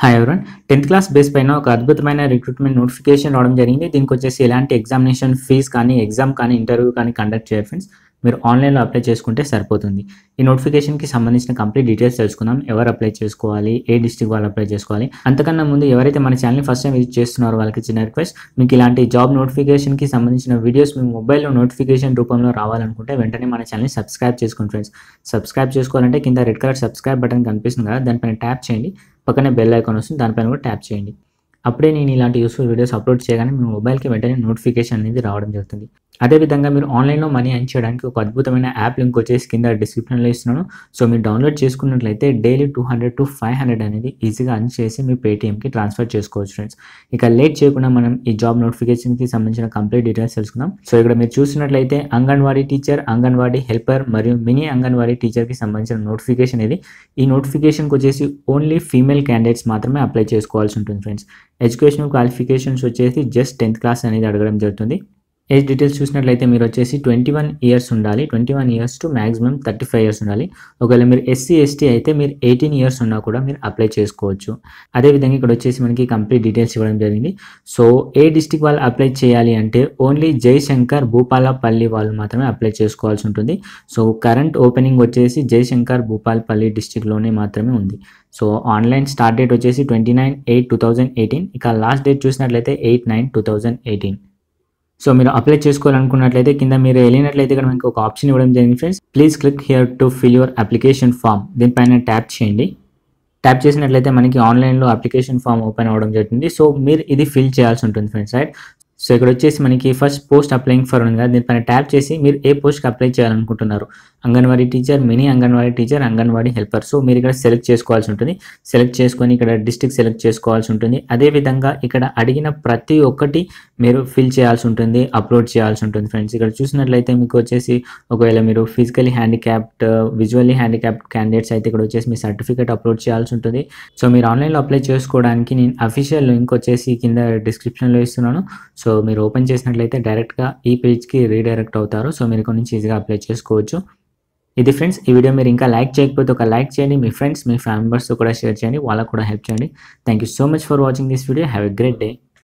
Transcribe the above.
Hi everyone tenth class base పైన ఒక అద్భుతమైన రిక్రూట్మెంట్ నోటిఫికేషన్ రావడం జరిగింది. దీనికి వచ్చేసి ఎలాంటి ఎగ్జామినేషన్ ఫీజ్ కానీ ఎగ్జామ్ కానీ ఇంటర్వ్యూ కానీ కండక్ట్ చేయాలి ఫ్రెండ్స్ మీరు ఆన్లైన్లో అప్లై చేసుకుంటే సరిపోతుంది. ఈ నోటిఫికేషన్కి సంబంధించిన కంప్లీట్ డీటెయిల్స్ తెలుసుకుందాం. ఎవరు అప్లై చేసుకోవాలి? ఏ డిస్ట్రిక్ట్ వాళ్ళు అప్లై చేసుకోవాలి? అంతకన్నా ముందు ఎవరైతే మన ఛానల్ని ఫస్ట్ టైం విజిట్ చేస్తున్నారో వాళ్ళకి చిన్న రిక్వెస్ట్ మీకు ఇలాంటి జాబ్ నోటిఫికేషన్కి సంబంధించిన వీడియోస్ మీ మొబైల్లో నోటిఫికేషన్ రూపంలో రావాలనుకుంటే వెంటనే మన ఛానల్ని సబ్స్క్రైబ్ చేసుకోండి ఫ్రెండ్స్ సబ్స్క్రైబ్ చేసుకోవాలంటే కింద రెడ్ కలర్ సబ్స్క్రైబ్ బటన్ కనిపిస్తుంది కదా దానిపైన ట్యాప్ చేయండి. పక్కనే బెల్ ఐకాన్ వస్తుంది దానిపైన కూడా ట్యాప్ చేయండి. అప్పుడే నేను ఇలాంటి యూస్ఫుల్ వీడియోస్ అప్లోడ్ చేయగానే మీ మొబైల్కి వెంటనే నోటిఫికేషన్ అనేది రావడం జరుగుతుంది. అదేవిధంగా మీరు ఆన్లైన్లో మనీ ఎర్న్ చేయడానికి ఒక అద్భుతమైన యాప్ లింక్ వచ్చేసి కింద డిస్క్రిప్షన్లో ఇస్తున్నాను. సో మీరు డౌన్లోడ్ చేసుకున్నట్లయితే daily two hundred to five hundred అనేది ఈజీగా అర్న్ చేసి మీ పేటీఎంకి ట్రాన్స్ఫర్ చేసుకోవచ్చు ఫ్రెండ్స్. ఇక లేట్ చేయకుండా మనం ఈ జాబ్ నోటిఫికేషన్కి సంబంధించిన కంప్లీట్ డీటెయిల్స్ తెలుసుకుందాం. సో ఇక్కడ మీరు చూసినట్లయితే అంగన్వాడీ టీచర్ అంగన్వాడీ హెల్పర్ మరియు మినీ అంగన్వాడీ టీచర్కి సంబంధించిన నోటిఫికేషన్ ఇది. ఈ నోటిఫికేషన్కి వచ్చేసి ఓన్లీ ఫీమేల్ క్యాండిడేట్స్ మాత్రమే అప్లై చేసుకోవాల్సి ఉంటుంది ఫ్రెండ్స్. ఎడ్యుకేషనల్ క్వాలిఫికేషన్స్ వచ్చేసి జస్ట్ టెన్త్ క్లాస్ అనేది అడగడం జరుగుతుంది. ఏజ్ డీటెయిల్స్ చూసినట్లయితే మీరు వచ్చేసి ట్వంటీ వన్ ఇయర్స్ ఉండాలి. Twenty one years to maximum thirty five years ఉండాలి. ఒకవేళ మీరు ఎస్సీ ఎస్టీ అయితే మీరు ఎయిటీన్ ఇయర్స్ ఉన్నా కూడా మీరు అప్లై చేసుకోవచ్చు. అదేవిధంగా ఇక్కడ వచ్చేసి మనకి కంప్లీట్ డీటెయిల్స్ ఇవ్వడం జరిగింది. సో ఏ డిస్టిక్ వాళ్ళు అప్లై చేయాలి అంటే ఓన్లీ జయశంకర్ భూపాలపల్లి వాళ్ళు మాత్రమే అప్లై చేసుకోవాల్సి ఉంటుంది. సో కరెంట్ ఓపెనింగ్ వచ్చేసి జయశంకర్ భూపాలపల్లి డిస్టిక్లోనే మాత్రమే ఉంది. సో ఆన్లైన్ స్టార్ట్ డేట్ వచ్చేసి twenty nine eight two thousand eighteen. ఇక లాస్ట్ డేట్ చూసినట్లయితే eight nine two thousand eighteen. So మీరు అప్లై చేసుకోవాలనుకున్నట్లయితే కింద మీరు వెళ్ళినట్లయితే ఇక్కడ మనకి ఒక ఆప్షన్ ఇవ్వడం జరిగింది friends please click here to fill your application form దీనిపైన ట్యాప్ చేయండి. ట్యాప్ చేసినట్లయితే మనకి ఆన్లైన్లో అప్లికేషన్ ఫామ్ ఓపెన్ అవ్వడం జరుగుతుంది. సో మీరు ఇది ఫిల్ చేయాల్సి ఉంటుంది ఫ్రెండ్స్ రైట్ సో ఇక్కడ వచ్చేసి మనకి ఫస్ట్ పోస్ట్ అప్లైయింగ్ ఫర్ ఉంది కదా దీనిపైన ట్యాప్ చేసి మీరు ఏ పోస్ట్కి అప్లై చేయాలనుకుంటున్నారు. Anganwadi teacher mini anganwadi teacher anganwadi helper so మీరు ఇక్కడ సెలెక్ట్ చేసుకోవాల్సి ఉంటుంది. సెలెక్ట్ చేసుకొని ఇక్కడ డిస్ట్రిక్ట్ సెలెక్ట్ చేసుకోవాల్సి ఉంటుంది. అదేవిధంగా ఇక్కడ అడిగిన ప్రతి ఒక్కటి మీరు ఫిల్ చేయాల్సి ఉంటుంది అప్లోడ్ చేయాల్సి ఉంటుంది ఫ్రెండ్స్ ఇక్కడ చూసినట్లయితే మీకు వచ్చేసి ఒకవేళ మీరు physically handicapped visually handicapped candidates అయితే ఇక్కడ వచ్చేసి మీ సర్టిఫికేట్ అప్లోడ్ చేయాల్సి ఉంటుంది. సో మీరు ఆన్లైన్లో అప్లై చేసుకోవడానికి నేను అఫీషియల్ లింక్ వచ్చేసి కింద డిస్క్రిప్షన్లో ఇస్తున్నాను. సో సో మీరు ఓపెన్ చేసినట్లయితే డైరెక్ట్గా ఈ పేజ్కి రీడైరెక్ట్ అవుతారు. సో మీరు ఇక్కడ నుంచి ఈజీగా అప్లై చేసుకోవచ్చు. ఇది ఫ్రెండ్స్ ఈ వీడియో మీరు ఇంకా లైక్ చేయకపోతే ఒక లైక్ చేయండి. మీ ఫ్రెండ్స్ మీ ఫ్యామిలీ మెంబర్స్తో కూడా షేర్ చేయండి. వాళ్ళకు కూడా హెల్ప్ చేయండి. Thank you so much for watching this video have a great day